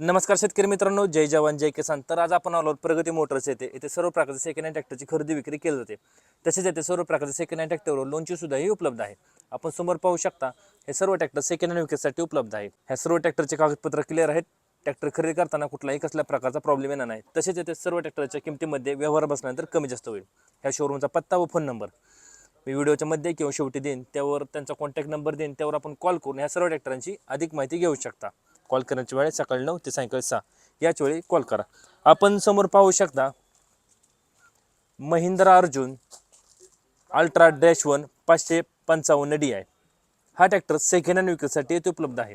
नमस्कार शेतकरी मित्रांनो जय जवान जय किसान. तर आज आपण आलो प्रगती मोटर्स येथे. इथे सर्व प्रकारचे सेकंड हँड ट्रॅक्टरची खरेदी विक्री केली जाते. तसेच येथे सर्व प्रकारचे सेकंड हँड ट्रॅक्टरवर लोनची सुद्धाही उपलब्ध आहे. आपण समोर पाहू शकता हे सर्व ट्रॅक्टर सेकंड हँड विक्रीसाठी उपलब्ध आहे. ह्या सर्व ट्रॅक्टरचे कागदपत्र क्लिअर आहेत. ट्रॅक्टर खरेदी करताना कुठलाही कसल्या प्रकारचा प्रॉब्लेम येणार नाही. तसेच येथे सर्व ट्रॅक्टरच्या किमतीमध्ये व्यवहार बसल्यानंतर कमी जास्त होईल. ह्या शोरूमचा पत्ता व फोन नंबर मी व्हिडिओच्या मध्ये किंवा शेवटी देईन त्यावर त्यांचा कॉन्टॅक्ट नंबर देईन त्यावर आपण कॉल करून ह्या सर्व ट्रॅक्टरांची अधिक माहिती घेऊ शकता. कॉल करण्याची वेळ सकाळी नऊ ते सायंकाळी सहा. याच वेळी कॉल करा. आपण समोर पाहू शकता Mahindra Arjun ultra dash one पाचशे पंचावन्न डी आहे हा ट्रॅक्टर सेकंड हँड विक्रीसाठी येथे उपलब्ध आहे.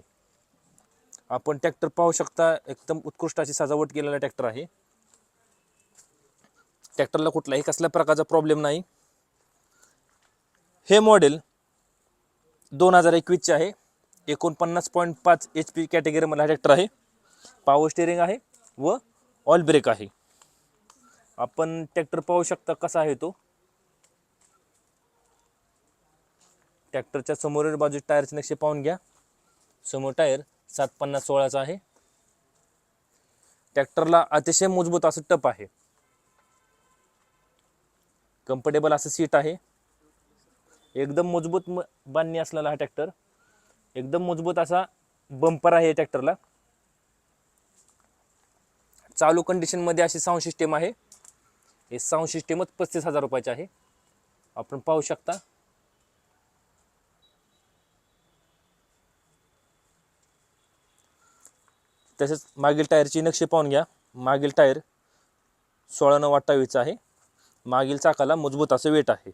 आपण ट्रॅक्टर पाहू शकता एकदम उत्कृष्ट अशी सजावट केलेला ट्रॅक्टर आहे. ट्रॅक्टरला कुठलाही कसल्या प्रकारचा प्रॉब्लेम नाही. हे मॉडेल दोन हजार एकवीसचे आहे. एकोणपन्नास पॉईंट पाच एच पी कॅटेगरीमधला हा ट्रॅक्टर आहे. पावर स्टेअरिंग आहे व ऑल ब्रेक आहे. आपण ट्रॅक्टर पाहू शकता कसा आहे तो. ट्रॅक्टरच्या समोरील बाजू टायरचे नक्षे पाहून घ्या. समोर टायर सात पन्नास सोळाचा आहे. ट्रॅक्टरला अतिशय मजबूत असं टप आहे. कम्फर्टेबल असं सीट आहे. एकदम मजबूत बांधणी असलेला हा ट्रॅक्टर एकदम मजबूत असा बंपर आहे या ट्रॅक्टरला चालू कंडिशनमध्ये अशी साऊंड सिस्टीम आहे. हे साऊंड सिस्टीमच पस्तीस हजार रुपयाचे आहे. आपण पाहू शकता. तसेच मागील टायरची नक्षी पाहून घ्या. मागील टायर सोळा नऊ अठ्ठावीसचा आहे. मागील चाकाला मजबूत असं वेट आहे.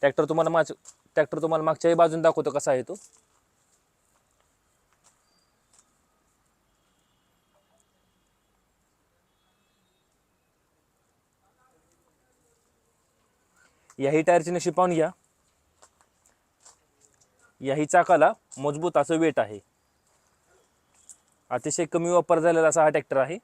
ट्रॅक्टर तुम्हाला माझं ट्रॅक्टर तुम्हाला मागच्याही बाजून दाखवतो कसा आहे तो. याही टायरची नशी पाहून घ्या. याही चाकाला मजबूत असं वेट आहे. अतिशय कमी वापर झालेला असा हा ट्रॅक्टर आहे.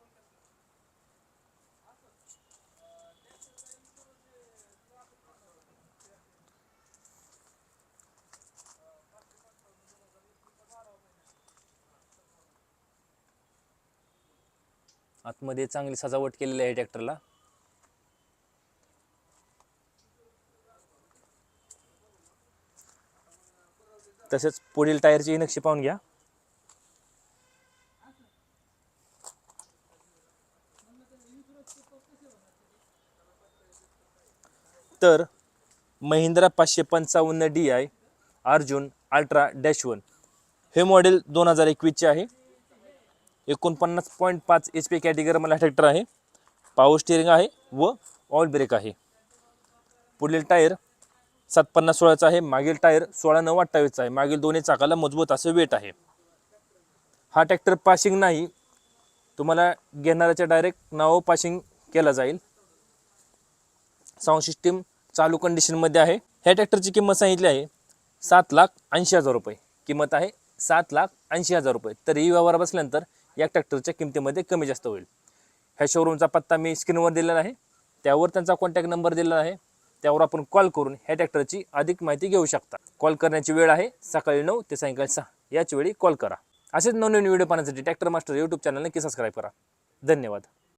आतमध्ये चांगली सजावट केलेली आहे ट्रॅक्टरला. तसेच पुढील टायरची नक्षी पाहून घ्या. तर महिंद्रा पाचशे पंचावन्न D I Arjun ultra dash one. हे मॉडेल दोन हजार एकवीसचे आहे. एकोणपन्नास पॉईंट पाच एच पी कॅटेगरी मला ट्रॅक्टर आहे. पावर स्टिअरिंग आहे व ऑल ब्रेक आहे. पुढील टायर सात पन्नास सोळाचा आहे. मागील टायर सोळा नऊ अठ्ठावीसचा आहे. मागील दोन्ही चाकाला मजबूत असं वेट आहे. हा ट्रॅक्टर पासिंग नाही. तुम्हाला घेणाऱ्याच्या डायरेक्ट नाव पासिंग केला जाईल. साऊंड सिस्टीम चालू कंडिशनमध्ये आहे. ह्या ट्रॅक्टरची किंमत सांगितली आहे. सात लाख ऐंशी हजार रुपये. किंमत आहे सात लाख ऐंशी हजार रुपये. तरीही व्यवहार बसल्यानंतर या ट्रॅक्टरच्या किमतीमध्ये कमी जास्त होईल. ह्या शोरूमचा पत्ता मी स्क्रीनवर दिलेला आहे. त्यावर त्यांचा कॉन्टॅक्ट नंबर दिलेला आहे. त्यावर आपण कॉल करून ह्या ट्रॅक्टरची अधिक माहिती घेऊ शकता. कॉल करण्याची वेळ आहे सकाळी नऊ ते सायंकाळी सहा. याच वेळी कॉल करा. असेच नवनवीन व्हिडिओ पाहण्यासाठी ट्रॅक्टर मास्टर यूट्यूब चॅनल नक्की सबस्क्राईब करा. धन्यवाद.